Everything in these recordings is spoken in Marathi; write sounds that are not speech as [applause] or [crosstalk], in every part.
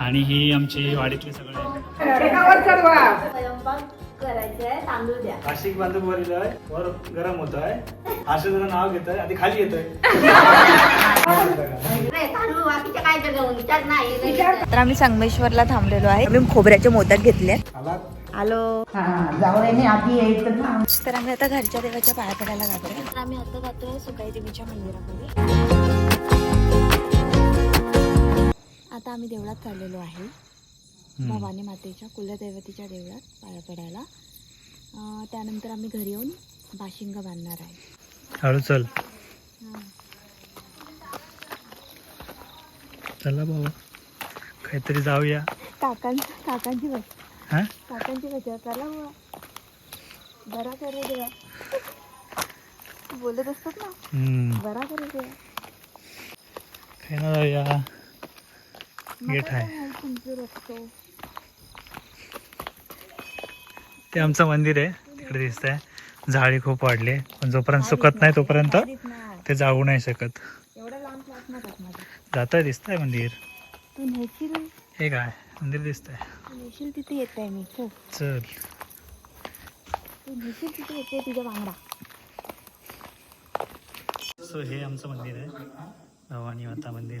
आणि ही आमची वाडीतले सगळे. करायचंय तांदूळ द्या. आशिक बांधव वर आहे वर गरम होत आहे असं जरा नाव घेत आहे आधी खाली विचार नाही तर आम्ही संगमेश्वरला थांबलेलो आहे. आम्ही खोबऱ्याचे मोदक घेतले. ना. तर आम्ही आता घरच्या देवाच्या पाया पडायला जातोय तर आम्ही आता जातोय सुकाई देवीच्या मंदिरामध्ये. आम्ही देवळात चाललेलो आहे. भवानी मातेच्या कुलदैवतीच्या देवळात पाया पडायला. अं, त्यानंतर आम्ही घरी येऊन बाशिंग बांधणार आहे. हळू चल. चला बाबा काहीतरी जाऊया. काकां काकांची बस. हा? काकांची बस चला बुवा बरा करू देवा बोलत असतात ना? हम्म. बरा करू देवा काही ना जाऊया. गेट आहे. ते आमचं मंदिर आहे. तिकडे दिसत आहे झाडी खूप वाढली. पण जोपर्यंत सुकत नाही तोपर्यंत. ते जाऊ नाही शकत. जात दिसत आहे मंदिर. हे काय? मंदिर दिसत आहे तिथे येत आहे मी. चल. चल. तू नेशील तिथे येते तुझ्या बांगडा. सो हे आमचं मंदिर आहे. भवानी माता मंदिर.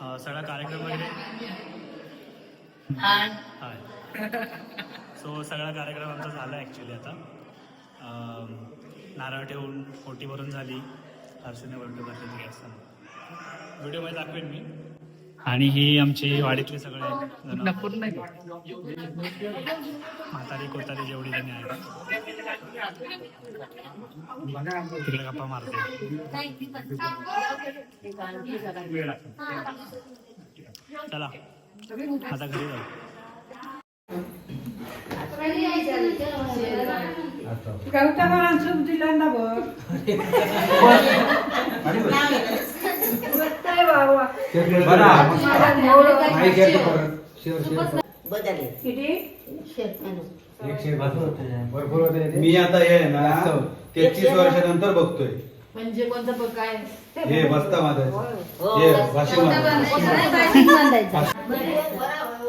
सगळा कार्यक्रम वगैरे हाय. सो सगळा कार्यक्रम आमचा झाला ॲक्च्युली आता. नारळ ठेवून ओटी भरून झाली अर्चने वरटू घातली असताना व्हिडिओमध्ये दाखवेन मी. आणि ही आमची वाडीतले सगळे. म्हातारी कोतारी जेवढी जणी आहेत. तिकडे गप्पा मारते. चला आता घरी जाऊ. गवतावर सूप दिलं ना बघ. [laughs] बाबा बदलले. किती? मी आता हे ना तेहतीस वर्षानंतर बघतोय. म्हणजे कोणतं बघ काय? हे बसता माझा हे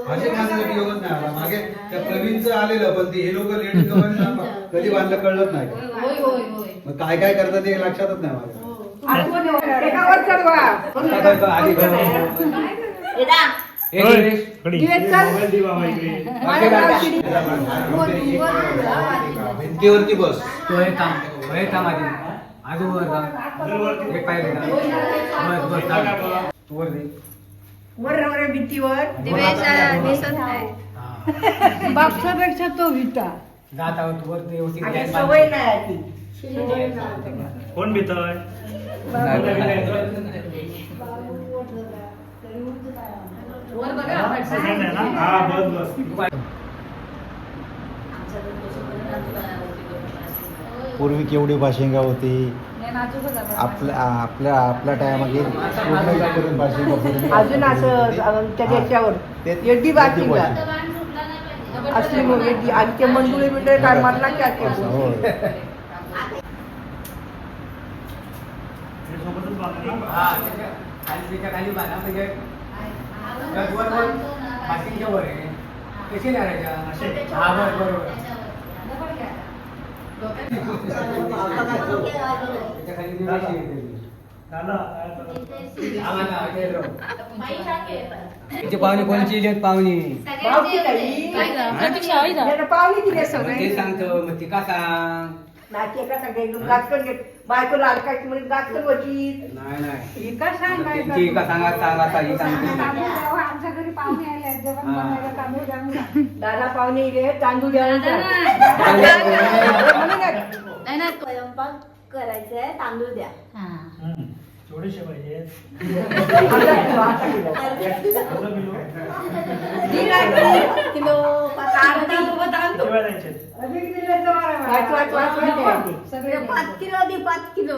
माझ्यासाठी योगच नाही आला. मागे त्या प्रवीणचं आलेलं पण ते हे लोक लेट [laughs] कधी बांधलं कळलंच नाही. होय होय होय. मग काय काय करतात ते लक्षातच नाही माझ्या भिंतीवरती बस तो हे हे थांब आधी आजूवर बस बस वर दे वर रे भीतीवर. बापसापेक्षा तो विटा जात आहोत वर सवय. नाही कोण भीतोय हा पूर्वी केवढी भाशिंगा होती? आपल्या आपल्या आपल्या टायमागे अजून असं त्या देशावर. ते- एड्डी बाकी एड्डी का असली मग एड्डी आणि ते मंडुळे बिंडुळे काय मारला की आता हो हा त्याच्या खाली त्याच्याखाली बांधा म्हणजे त्यात वर वर पाठीच्या वर आहे कशी करायच्या हा बस बरोबर त्याच्याखाली ती रेषी येते. हा माझा इथे राहू. तिची पाहुणी कोणची आहेत पाहुणी भावकी ताई. त्याला पाहुणे किती मग ते सगळे सांगतो मग ती का सांग बायको लाडकाची म्हणजे गाठकन होती नाही नाही. ही का सांगायचं ती का सांगा सांगा सांगते आमच्या घरी पाहुणे आले जेवण हा. बनवायला तांदूळ द्या म्हणून. दादा पाहुणे इले तांदूळ द्या म्हणून. नाही नाही. स्वयंपाक करायचंय तांदूळ द्या. थोडेसे पाहिजे. अर्धा किलो, किलो. द्यायचे. पाच किलो दे पाच किलो.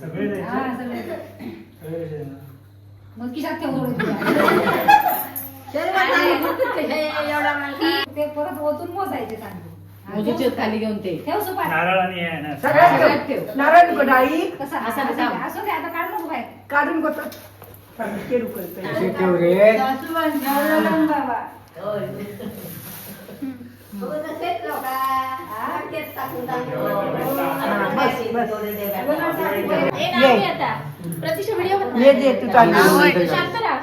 सगळे द्यायचे? सगळे कसे देणार? मग किशात ठेवून एवढा ते परत ओतून मोजायचे खाली घेऊन ते. ठेव सुपारी. नारळ आणि हे आहे ना. सगळ्यात ठेव. नारळ नको डाळी. कसा असा कसा असू. दे आता काढ नको बाहेर. काढून गोतो केरू करतो असे ठेव रे. बाबा प्रतीक्षा व्हिडिओ ये. दे तू चालू शांत राहा.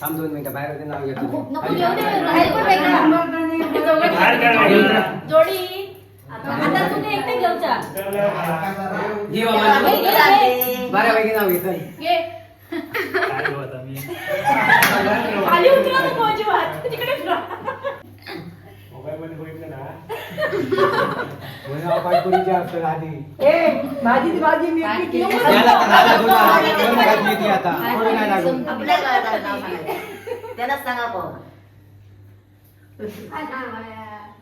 थांब दोन मिनिटं बाहेर होते नाव घेतो नको येऊ दे बाहेर पण वेगळा बाहेर काढ वेगळं. जोडी आता तुम्ही एकटे घेऊन जा घे बाबा बऱ्यापैकी नाव घेतो ये काय घेऊ आता मी खाली उतरा नको अजिबात तिकडे फिरा. पाठपुरीची असतं आधी ए भाजी भाजी. मी केली त्याला तर राधा तुला दोन घातली ती आता. थोडी नाही लागून त्यालाच सांगा पाहू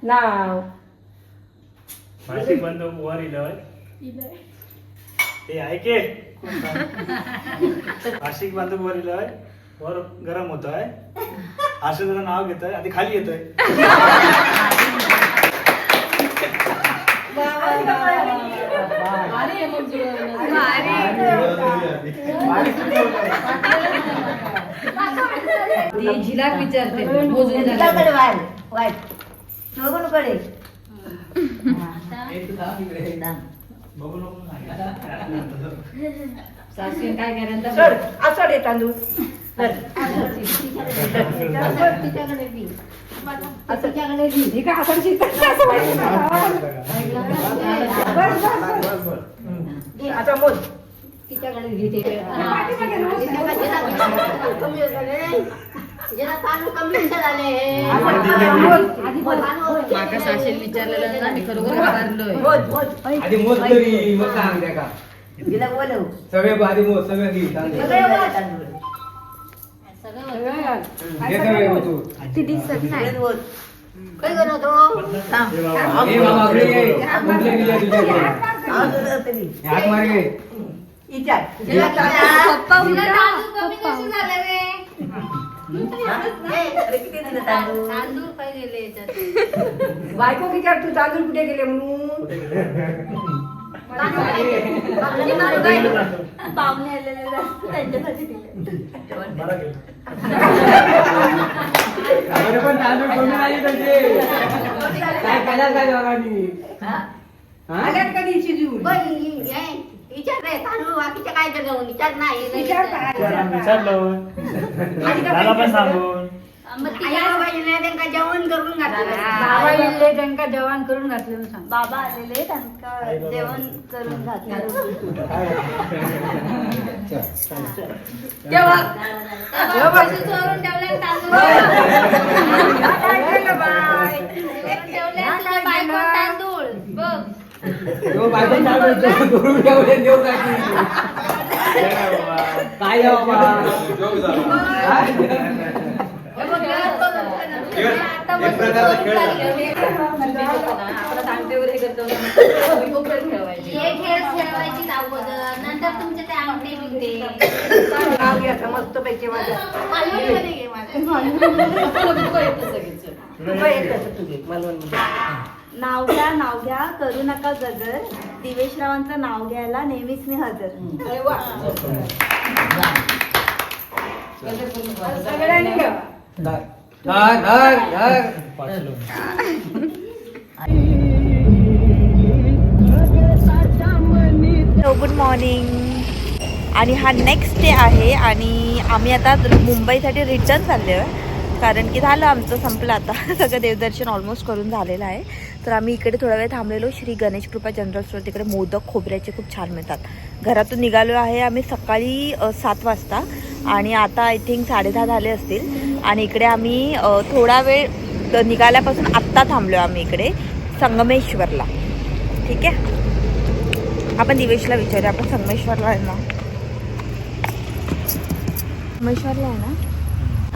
नाव भाषिक बंद वर इलय ते ऐके. भाषिक बांधव वर इलय वर गरम होत आहे असं जरा नाव घेत आहे आधी खाली येतोय. झिलाक विचारते मोजून बघू नको सासून काय करायचं सर असा दे तांदूळ. धर. हे काय नाही. बस, बस, बस. आता मोज. तिच्याकडे घेते. माका साशेल विचारलेलं ना मी खरोखर घाबरलोय मोज मोज आधी मोज तरी मग सांग त्या का? सगळे आधी मोज सगळे घे. हे सगळे तू. काय बनवतो? हे बाबा आपले ये. कुठले दिले तुझ्याकडे? हे हात मार पप्पा बायको विचार तू तांदूळ कुठे गेले म्हणून? पाहुणे आलेले त्यांच्यासाठी पण तांदूळ नाही. काय काय? हा? कधी शिजून विचार रे तांदूळ बाकीच्या काय जगवून विचार नाही विचार विचारलं पण सांगून त्यांना जेवण करून बाबा घातलं त्यांना जेवण करून घातलं सांग बाबा आलेले त्यांना जेवण करून घातलं चोरून ठेवले तांदूळ काय केलं बाय ठेवले असले बायको तांदूळ बघ तो बायको तांदूळ चोरून करून ठेवले, देव काय केली? काय? हा? खेळ. हे खेळ खेळवायची अगोदर नंतर तुमचे ते नाव घ्यायचं मस्त पैकी माझं मालवणीमध्ये घे माझं. तुला येत तुझे मालवणमध्ये नाव घ्या नाव घ्या करू नका गजर दिवेशरावांचं नाव घ्यायला नेहमीच मी हजर. अरे वा. सगळ्यांनी घ्या. धर, धर, धर. गुड मॉर्निंग आणि हा नेक्स्ट डे आहे आणि आम्ही आता मुंबईसाठी रिटर्न चाललो आहे कारण की झालं आमचं संपलं आता. [laughs] सगळं देवदर्शन ऑलमोस्ट करून झालेलं आहे. तर आम्ही इकडे थोडा वेळ थांबलेलो. श्री गणेश कृपा जनरल स्टोर तिकडे मोदक खोबऱ्याचे खूप छान मिळतात. घरातून निघालो आहे आम्ही सकाळी सात वाजता. आणि आता आय थिंक साडेदहा झाले असतील. आणि इकडे आम्ही थोडा वेळ निघाल्यापासून आत्ता थांबलो आम्ही इकडे संगमेश्वरला. ठीक आहे? आपण दिवेशला विचारूया. आपण संगमेश्वरला आहे ना? संगमेश्वरला आहे ना?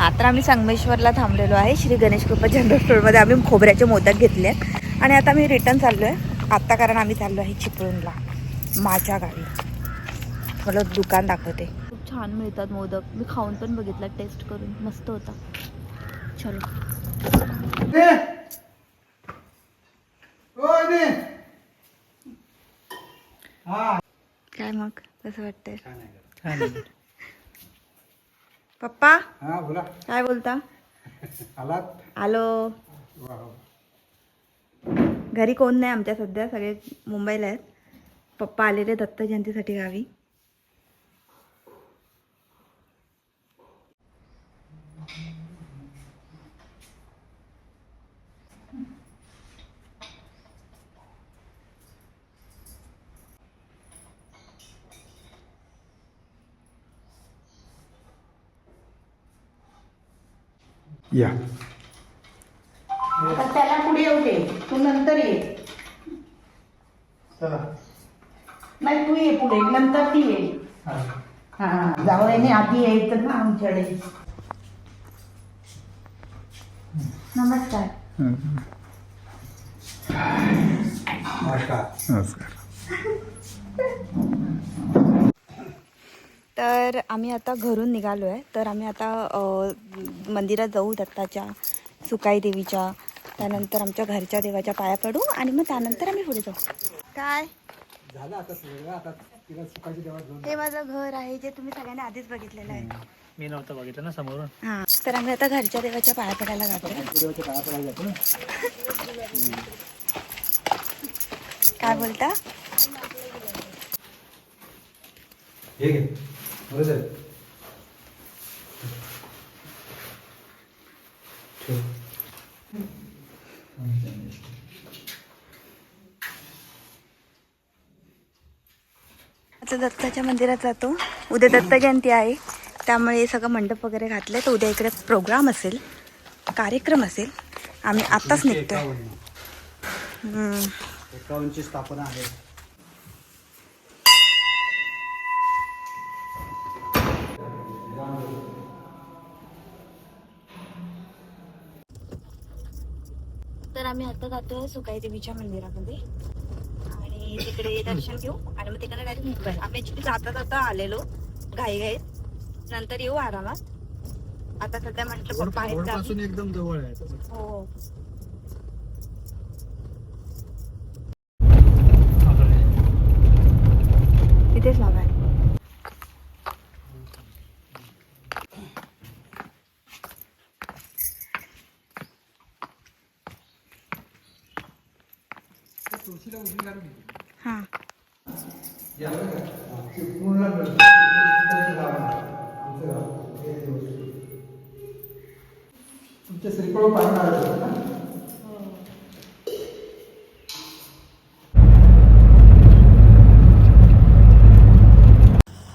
आता आम्ही संगमेश्वरला थांबलेलो आहे. श्री गणेश कृपा जनरल स्टोअरमध्ये आम्ही खोबऱ्याचे मोदक घेतले आहेत. आणि आता आम्ही रिटर्न चाललो आहे आत्ता कारण आम्ही चाललो आहे चिपळूणला. माझ्या गावी. मला दुकान दाखवते. खूप छान मिळतात मोदक. मी खाऊन पण बघितलं टेस्ट करून. मस्त होता. चलो. ने. ओ, ने. हा. काय मग? कसं वाटतंय? पप्पा? हा बोला. काय बोलता? आलात? आलो. घरी कोण नाही आमच्या सध्या सगळे मुंबईला आहेत. पप्पा आलेले दत्त जयंतीसाठी गावी. या. त्याला पुढे येऊ दे. तू नंतर ये. चला. नाही तू ये पुढे. नंतर ती ये हा. जावयाने आधी यायचं ना आमच्याकडे. नमस्कार. नमस्कार. तर आम्ही आता घरून निघालो आहे तर आम्ही आता अ, मंदिरात जाऊ दत्ताच्या सुकाई देवीच्या. त्यानंतर आमच्या घरच्या देवाच्या पाया पडू आणि मग त्यानंतर आम्ही पुढे जाऊ. काय? झालं आता सगळं. आता तिला सुखाची देवात घेऊन हे माझं घर आहे जे तुम्ही सगळ्यांनी आधीच बघितलेलं आहे. मी नव्हतं बघितलं ना समोरून. हां तर आम्ही आता घरच्या देवाच्या पाया पडायला जातो. देवाच्या काळा पडायला जातो ना? काय बोलता? हे घे बरं झालं ठेव. आता दत्ताच्या मंदिरात जातो. उद्या दत्त जयंती आहे. त्यामुळे सगळं मंडप वगैरे घातले तर उद्या इकडे प्रोग्राम असेल कार्यक्रम असेल. आम्ही आत्ताच. एकावन्नची स्थापना आहे. तर आम्ही आता जातोय सुकाई देवीच्या मंदिरामध्ये. आणि तिकडे दर्शन घेऊ. आणि मग तिकडे डायरेक्ट आम्ही ऍक्च्युली जाता जाता आलेलो. घाई घाईत. नंतर येऊ आरामात. आता सध्या म्हटलं पप्पा आहेत एकदम जवळ आहे. हो. तुमचे श्रीफळ पाहणार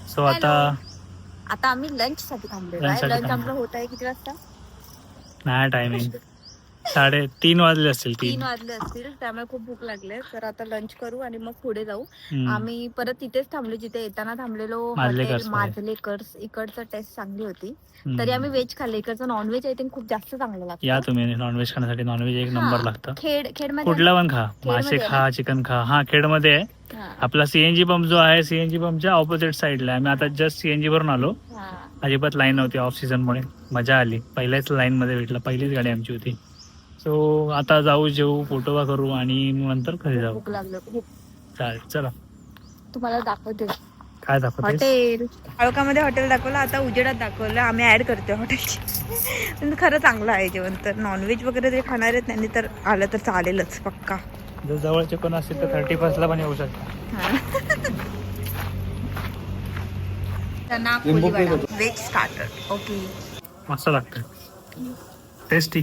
सो आता आता आम्ही लंच साठी साठी लंच थांबलो. आपलं होत आहे किती वाजता? नाही टायमिंग साडे तीन वाजले असतील तीन. तीन वाजले असतील त्यामुळे खूप भूक लागले तर आता लंच करू आणि मग पुढे जाऊ. हम्म. आम्ही परत तिथेच थांबलो जिथे येताना थांबलेलो हॉटेल मध्ये. माजलेकर्स इकडचं टेस्ट चांगली होती. हम्म. तरी आम्ही व्हेज खाल्लं इकडचं नॉनव्हेज आय थिंक खूप जास्त चांगलं या लागतं तुम्ही नॉनव्हेज खाण्यासाठी नॉनव्हेज एक नंबर लागतं. खेड खेडमध्ये कुठला पण खा मासे खा चिकन खा. हा खेडमध्ये आहे. हा, आपला सीएनजी पंप जो आहे सीएनजी पंपच्या ऑपोजिट साईडला आहे. आम्ही आता जस्ट सीएनजी वरून आलो. अजिबात लाईन नव्हती ऑफ सीझन मुळे. मजा आली. पहिल्याच लाईन मध्ये भेटला. पहिलीच गाडी आमची होती. सो आता जाऊ जेऊ फोटोवा करू आणि मग नंतर घरी जाऊ. भूक लागलं खूप. चालेल चला. तुम्हाला दाखवते. काय दाखवते हॉटेल. आळकामध्ये हॉटेल दाखवलं आता उजेडात दाखवलं. आम्ही ऍड करतोय हॉटेलची. पण खरं चांगलं आहे जेवण. तर नॉनव्हेज वगैरे जे खाणार आहेत त्यांनी तर आलं तर चालेलच पक्का. जर जवळचे कोण असतील तर थर्टी फर्स्ट ला पण येऊ शकता. चना लिंबू कोळी वडा पिळतो. व्हेज स्टार्टर ओके मस्त लागतं टेस्टी